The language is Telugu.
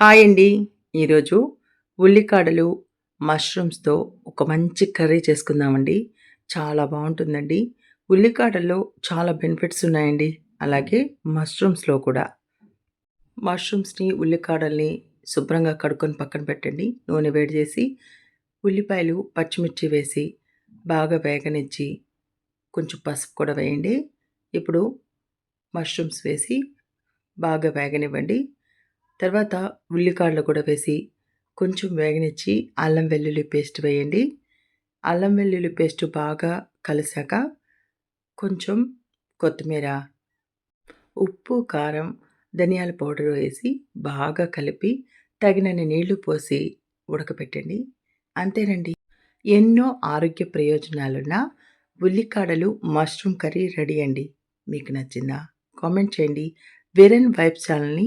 హాయ్ అండి. ఈరోజు ఉల్లికాడలు మష్రూమ్స్తో ఒక మంచి కర్రీ చేసుకుందామండి. చాలా బాగుంటుందండి. ఉల్లికాడల్లో చాలా బెనిఫిట్స్ ఉన్నాయండి. అలాగే మష్రూమ్స్లో కూడా. మష్రూమ్స్ని ఉల్లికాడల్ని శుభ్రంగా కడుక్కొని పక్కన పెట్టండి. నూనె వేడి చేసి ఉల్లిపాయలు పచ్చిమిర్చి వేసి బాగా వేగనిచ్చి కొంచెం పసుపు కూడా వేయండి. ఇప్పుడు మష్రూమ్స్ వేసి బాగా వేగనివ్వండి. తర్వాత ఉల్లికాడలు కూడా వేసి కొంచెం వేగనిచ్చి అల్లం వెల్లుల్లి పేస్ట్ వేయండి. అల్లం వెల్లుల్లి పేస్ట్ బాగా కలిసాక కొంచెం కొత్తిమీర ఉప్పు కారం ధనియాల పౌడర్ వేసి బాగా కలిపి తగినన్ని నీళ్ళు పోసి ఉడకపెట్టండి. అంతేనండి. ఎన్నో ఆరోగ్య ప్రయోజనాలున్న ఉల్లికాడలు మష్రూమ్ కర్రీ రెడీ అండి. మీకు నచ్చిందా? కామెంట్ చేయండి. విరన్ వైబ్ ఛానల్ని